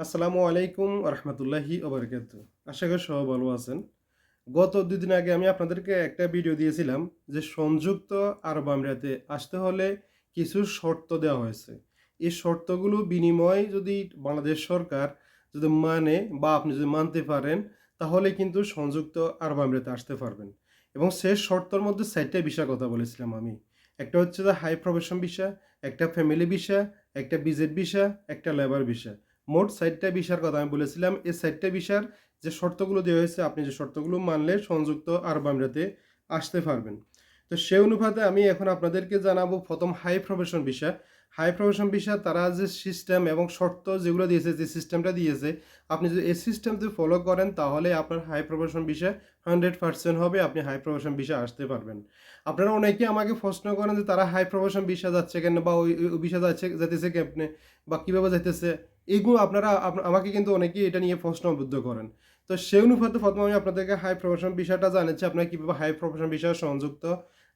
আসসালামু আলাইকুম রহমতুল্লাহি ওবরকাত। আশা করি সবাই ভালো আছেন। গত দুদিন আগে আমি আপনাদেরকে একটা ভিডিও দিয়েছিলাম যে সংযুক্ত আরব আমিরাতে আসতে হলে কিছু শর্ত দেওয়া হয়েছে। এই শর্তগুলো বিনিময় যদি বাংলাদেশ সরকার যদি মানে বা আপনি যদি মানতে পারেন, তাহলে কিন্তু সংযুক্ত আরব আমিরাতে আসতে পারবেন। এবং সেই শর্তর মধ্যে চারটা বিষয় কথা বলেছিলাম আমি। একটা হচ্ছে যে হাই প্রফেশন বিষয় একটা ফ্যামিলি বিষয় একটা বিজেট বিষয় একটা লেবার বিষয় মোট সাইটটা বিষয়ের কথা আমি বলেছিলাম। এই সাইটটা বিষয়ের যে শর্তগুলো দেওয়া হয়েছে, আপনি যে শর্তগুলো মানলে সংযুক্ত আরব আমিরাতে আসতে পারবেন। তো সে অনুপাতে আমি এখন আপনাদেরকে জানাব প্রথম হাই প্রফেশন বিষয়। হাই প্রফেশন বিষয় তারা যে সিস্টেম এবং শর্ত যেগুলো দিয়েছে, যে সিস্টেমটা দিয়েছে, আপনি যদি এই সিস্টেম যদি ফলো করেন, তাহলে আপনার হাই প্রফেশন বিষয় হান্ড্রেড পার্সেন্ট হবে, আপনি হাই প্রফেশন বিষয় আসতে পারবেন। আপনারা অনেকে আমাকে প্রশ্ন করেন যে তারা হাই প্রফেশন বিষয় যাচ্ছে কেন বা ওই বিষয় যাচ্ছে যেতেছে কেমনে বা কীভাবে যাইতেছে, এগুলো আপনারা আমাকে কিন্তু অনেকেই এটা নিয়ে প্রশ্নবদ্ধ করেন। তো সেই অনুপাতে প্রথমে আমি আপনাদেরকে হাই প্রফেশন বিষয়টা জানাচ্ছি, আপনারা কীভাবে হাই প্রফেশন বিষয় সংযুক্ত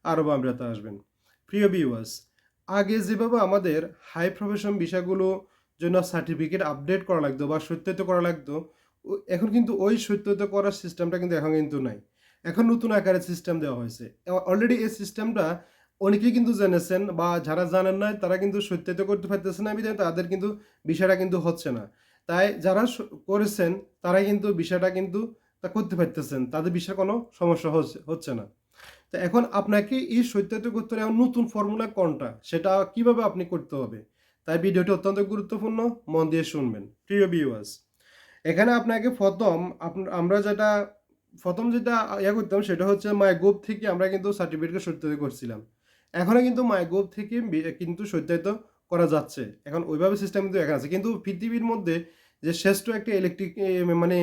আরব আমিরাতে আসবেন। প্রিয় ভিউয়ার্স আগে যেভাবে আমাদের হাই প্রফেশন বিষয়গুলো জন্য সার্টিফিকেট আপডেট করা লাগতো বা সত্যায়িত করা লাগতো এখন কিন্তু ওই সত্যায়িত করার সিস্টেমটা কিন্তু এখন কিন্তু নাই। এখন নতুন আকারে সিস্টেম দেওয়া হয়েছে। অলরেডি এই সিস্টেমটা অনেকেই কিন্তু জেনেছেন বা যারা জানেন না তারা কিন্তু সত্যায়িত করতে পারতেছে না, বিধায় তাদের কিন্তু বিষয়টা কিন্তু হচ্ছে না। তাই যারা করেছেন তারা কিন্তু বিষয়টা কিন্তু তা করতে পারতেছেন। তাদের বিষয়ে কোনো সমস্যা হচ্ছে না। তো এখন আপনাকে এই সত্যায়িত করতে হলে নতুন ফর্মুলা কোনটা? সেটা কীভাবে আপনি করতে হবে? তাই ভিডিওটি অত্যন্ত গুরুত্বপূর্ণ, মন দিয়ে শুনবেন। প্রিয় ভিউয়ার্স এখানে আপনাকে প্রথম আমরা যেটা, প্রথম যেটা ইয়া করতাম সেটা হচ্ছে মাই গ্রুপ থেকে আমরা কিন্তু সার্টিফিকেট সত্যায়িত করছিলাম। এখনও কিন্তু মাই গ্রুপ থেকে কিন্তু সত্যায়িত করা যাচ্ছে। এখন ওইভাবে সিস্টেম কিন্তু এখানে আছে। কিন্তু পৃথিবীর মধ্যে যে শ্রেষ্ঠ একটা ইলেকট্রিক মানে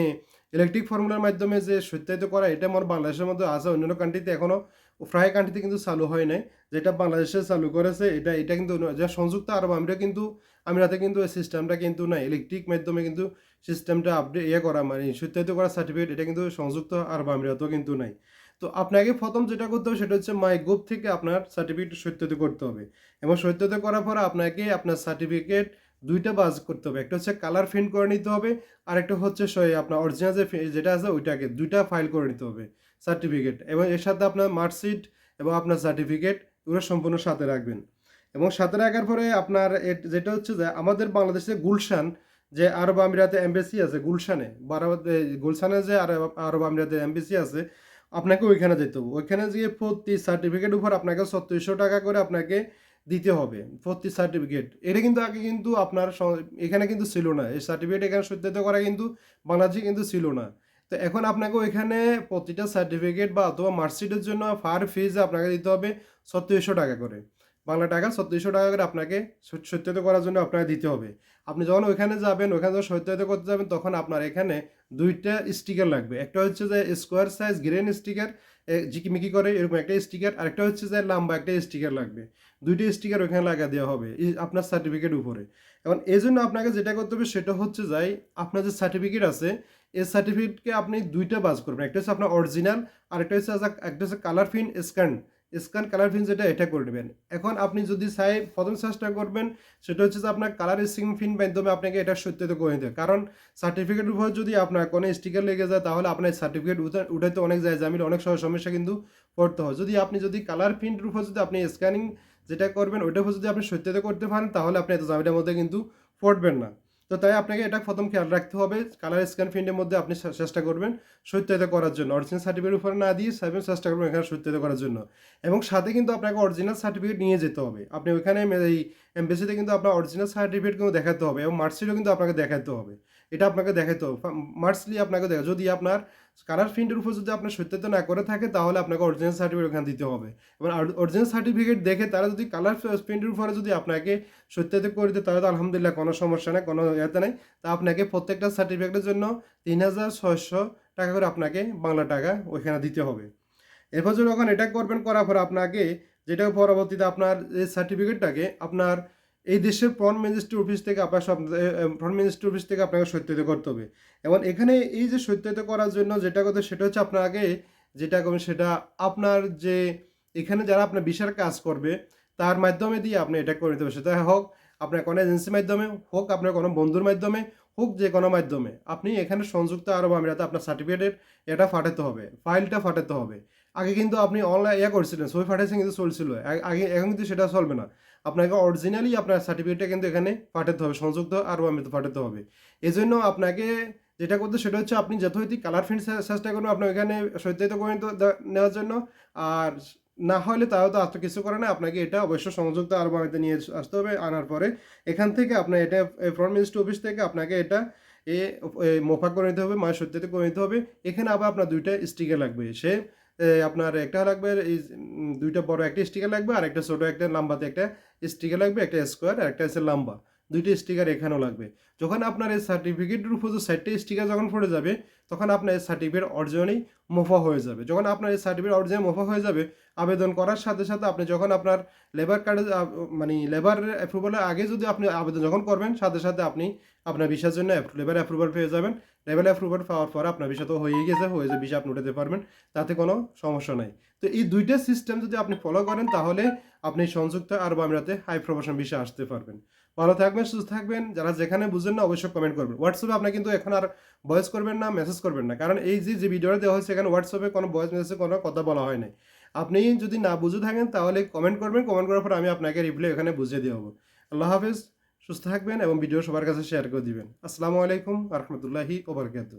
ইলেকট্রিক ফর্মুলার মাধ্যমে যে সত্যায়িত করা, এটা আমার বাংলাদেশের মধ্যে আছে, অন্যান্য কান্ট্রিতে এখনও প্রায় কান্ট্রিতে কিন্তু চালু হয় নাই। যেটা বাংলাদেশে চালু করেছে, এটা এটা কিন্তু যা সংযুক্ত আরব আমিরা কিন্তু, আমিরাতে কিন্তু এই সিস্টেমটা কিন্তু নাই। ইলেকট্রিক মাধ্যমে কিন্তু সিস্টেমটা আপডেট ইয়ে করা মানে সত্যায়িত করা সার্টিফিকেট এটা কিন্তু সংযুক্ত আরব আমিরাতেও কিন্তু নাই। তো আপনাকে প্রথম যেটা করতে হবে, সেটা হচ্ছে মাই গ্রুপ থেকে আপনার সার্টিফিকেট সত্যায়িত করতে হবে। এবং সত্যায়িত করার পর আপনাকে আপনার সার্টিফিকেট দুইটা বাজ করতে হবে। একটা হচ্ছে কালার প্রিন্ট করে নিতে হবে আর একটা হচ্ছে আপনার অরিজিনাল যে যেটা আছে ওইটাকে দুইটা ফাইল করে নিতে হবে সার্টিফিকেট এবং এর সাথে আপনার মার্কশিট এবং আপনার সার্টিফিকেট এগুলো সম্পূর্ণ সাথে রাখবেন। এবং সাথে রাখার পরে আপনার যেটা হচ্ছে যে আমাদের বাংলাদেশে গুলশান যে আরব আমিরাতে এমবেসি আছে গুলশানে বারাবাদ গুলশানে যে আরব আমিরাতে এমবেসি আছে, আপনাকে ওইখানে যেতে হবে। ওইখানে গিয়ে প্রতি সার্টিফিকেট উপর আপনাকে ছত্রিশশো টাকা করে আপনাকে দিতে হবে প্রতি সার্টিফিকেট এটা কিন্তু আগে কিন্তু আপনার এখানে কিন্তু ছিল না। এই সার্টিফিকেট এখানে সত্যায়িত করা কিন্তু বাংলাদেশে কিন্তু ছিল না। তো এখন আপনাকে ওইখানে প্রতিটা সার্টিফিকেট বা অথবা মার্কশিটের জন্য ফার ফিজ আপনাকে দিতে হবে ছত্রিশশো টাকা করে। বাংলা টাকা ছত্রিশশো টাকা করে আপনাকে সত- সত্যায়িত করার জন্য আপনাকে দিতে হবে। আপনি যখন ওইখানে যাবেন, ওইখানে যখন সত্যায়িত করতে যাবেন, তখন আপনার এখানে দুইটা স্টিকার লাগবে। একটা হচ্ছে যে স্কোয়ার সাইজ গ্রেন স্টিকার ঝিকিমিকি করে এরকম একটা স্টিকার আরেকটা হচ্ছে যে লম্বা একটা স্টিকার লাগবে। দুইটা স্টিকার ওখানে লাগা দেওয়া হবে আপনার সার্টিফিকেট উপরে। এখন এই জন্য আপনাকে যেটা করতে হবে সেটা হচ্ছে যাই, আপনার যে সার্টিফিকেট আছে, এই সার্টিফিকেটকে আপনি দুইটা বাস করবেন। একটা হচ্ছে আপনার অরিজিনাল আরেকটা হচ্ছে একটা হচ্ছে কালার ফিন স্ক্যান স্ক্যান কালার ফিন যেটা, এটা করে নেবেন। এখন আপনি যদি চাই, প্রথম চেষ্টা করবেন, সেটা হচ্ছে যে আপনার কালার স্ক্রিন ফিন মাধ্যমে আপনাকে এটা সত্যিতে করে নিতে। কারণ সার্টিফিকেট উপর যদি আপনার কোনো স্টিকার লেগে যায়, তাহলে আপনার সার্টিফিকেট উঠাইতে অনেক যায় জামিল অনেক সহ সমস্যা কিন্তু পড়তে হয়। যদি আপনি যদি কালার প্রিন্টের উপর যদি আপনি স্ক্যানিং যেটা করবেন, ওইটার উপর যদি আপনি সত্যিতে করতে পারেন, তাহলে আপনি এত জামিটার মধ্যে কিন্তু পড়বেন না। তো তাই আপনাকে এটা প্রথম খেয়াল রাখতে হবে। কালার স্ক্যান প্রিন্টের মধ্যে আপনি চেষ্টা করবেন সত্যতা করার জন্য। অরিজিনাল সার্টিফিকেট উপরে না দিয়ে সাইবেন চেষ্টা করবেন এখানে সত্যতা করার জন্য। এবং সাথে কিন্তু আপনাকে অরিজিনাল সার্টিফিকেট নিয়ে যেতে হবে। আপনি ওইখানে এই এমবেসিতে কিন্তু আপনার অরিজিনাল সার্টিফিকেট কিন্তু দেখাতে হবে এবং মার্কশিটও কিন্তু আপনাকে দেখাতে হবে। এটা আপনাকে দেখাতে হবে। মার্কসলি আপনাকে দেখা যদি আপনার কালার প্রিন্টের উপর যদি আপনার সত্যতা না করে থাকে, তাহলে আপনাকে অরিজিনাল সার্টিফিকেট ওখানে দিতে হবে। এবং অরিজিনাল সার্টিফিকেট দেখে তারা যদি কালার প্রিন্টের উপরে যদি আপনাকে সত্যতা করে দেয়, তাহলে তো আলহামদুলিল্লাহ কোনো সমস্যা নেই, কোনো ইয়েতে নেই। তা আপনাকে প্রত্যেকটা সার্টিফিকেটের জন্য তিন হাজার ছয়শো টাকা করে আপনাকে বাংলা টাকা ওইখানে দিতে হবে। এরপর যখন এটা করবেন, করার পর আপনাকে যেটা পরবর্তীতে আপনার এই সার্টিফিকেটটাকে আপনার এই দেশের প্রন মিনিস্ট্রি অফিস থেকে আপনার সব প্রন মিনিস্ট্রি অফিস থেকে আপনাকে সত্যায়িত করতে হবে। এবং এখানে এই যে সত্যায়িত করার জন্য যেটা করতে সেটা হচ্ছে আপনাকে যেটা করবেন, সেটা আপনার যে এখানে যারা আপনার বিশাল কাজ করবে, তার মাধ্যমে দিয়ে আপনি এটা করে নিতে হবে। সেটা হোক আপনার কোনো এজেন্সির মাধ্যমে, হোক আপনার কোনো বন্ধুর মাধ্যমে, হোক যে কোনো মাধ্যমে। আপনি এখানে সংযুক্ত আরব আমিরাতে আপনার সার্টিফিকেটের এটা ফাটাতে হবে ফাইলটা ফাটাতে হবে। আগে কিন্তু আপনি অনলাইন ইয়ে করছিলেন, ছবি ফাটাইছেন কিন্তু চলছিল। আগে এখন কিন্তু সেটা চলবে না। আপনাকে অরিজিনালি আপনার সার্টিফিকেটটা কিন্তু এখানে পাঠাতে হবে, সংযুক্ত আরব আমিরাতে পাঠাতে হবে। এই জন্য আপনাকে যেটা করতে সেটা হচ্ছে আপনি যথারীতি কালার প্রিন্ট চেষ্টা করবেন আপনার এখানে সত্যায়িত করে নেওয়ার জন্য। আর না হলে তাও তো এত কিছু করে না আপনাকে এটা অবশ্য সংযুক্ত আরব আমিরাতে নিয়ে আসতে হবে, আনার পরে এখান থেকে আপনার এটা ফ্রন্ট মিনিস্ট্রি অফিস থেকে আপনাকে এটা এ মোফা করে নিতে হবে মায়ের সত্যিতে করে নিতে হবে। এখানে আবার আপনার দুইটা স্টিকার লাগবে, সে আপনার একটা লাগবে, এই দুইটা বড় একটা স্টিকার লাগবে, আর একটা ছোটো একটা লাম্বাতে একটা স্টিকার লাগবে, একটা স্কোয়ার আর একটা হচ্ছে লম্বা। দুইটা স্টিকার এখানেও লাগবে। যখন আপনার এই সার্টিফিকেটের উপর সাইডটা স্টিকার যখন পড়ে যাবে, তখন আপনার এই সার্টিফিকেট অরিজিনালি মোফা হয়ে যাবে। যখন আপনার এই সার্টিফিকেট অরিজিনাল মোফা হয়ে যাবে, আবেদন করার সাথে সাথে আপনি যখন আপনার লেবার কার্ডে মানে লেবার অ্যাপ্রুভালের আগে যদি আপনি আবেদন যখন করবেন, সাথে সাথে আপনি আপনার ভিসার জন্য লেবার অ্যাপ্রুভাল পেয়ে যাবেন। লেবার অ্যাপ্রুভাল পাওয়ার পর আপনার ভিসা তো হয়ে গেছে, হয়ে যে ভিসা আপনি উঠাতে পারবেন, তাতে কোনো সমস্যা নাই। তো এই দুইটা সিস্টেম যদি আপনি ফলো করেন, তাহলে আপনি সংযুক্ত আরব আমিরাতে হাই প্রমোশন ভিসা আসতে পারবেন। ভালো থাকবেন, সুস্থ থাকবেন। যারা যেখানে বুঝেন না, অবশ্যই কমেন্ট করবেন। হোয়াটসঅ্যাপে আপনি কিন্তু এখন আর ভয়েস করবেন না মেসেজ করবেন না। কারণ এই যে যে ভিডিওটা দেওয়া হয়েছে এখানে হোয়াটসঅ্যাপে কোনো ভয়েস মেসেজে কোনো কথা বলা হয় নাই। আপনি যদি না বুঝে থাকেন, তাহলে কমেন্ট করবেন। কমেন্ট করার পর আমি আপনাকে রিপ্লাই এখানে বুঝিয়ে দিয়ে হব আল্লাহ হাফিজ, সুস্থ থাকবেন এবং ভিডিও সবার কাছে শেয়ার করে দিবেন। আসসালামু আলাইকুম রহমতুল্লাহি ওবরকাতু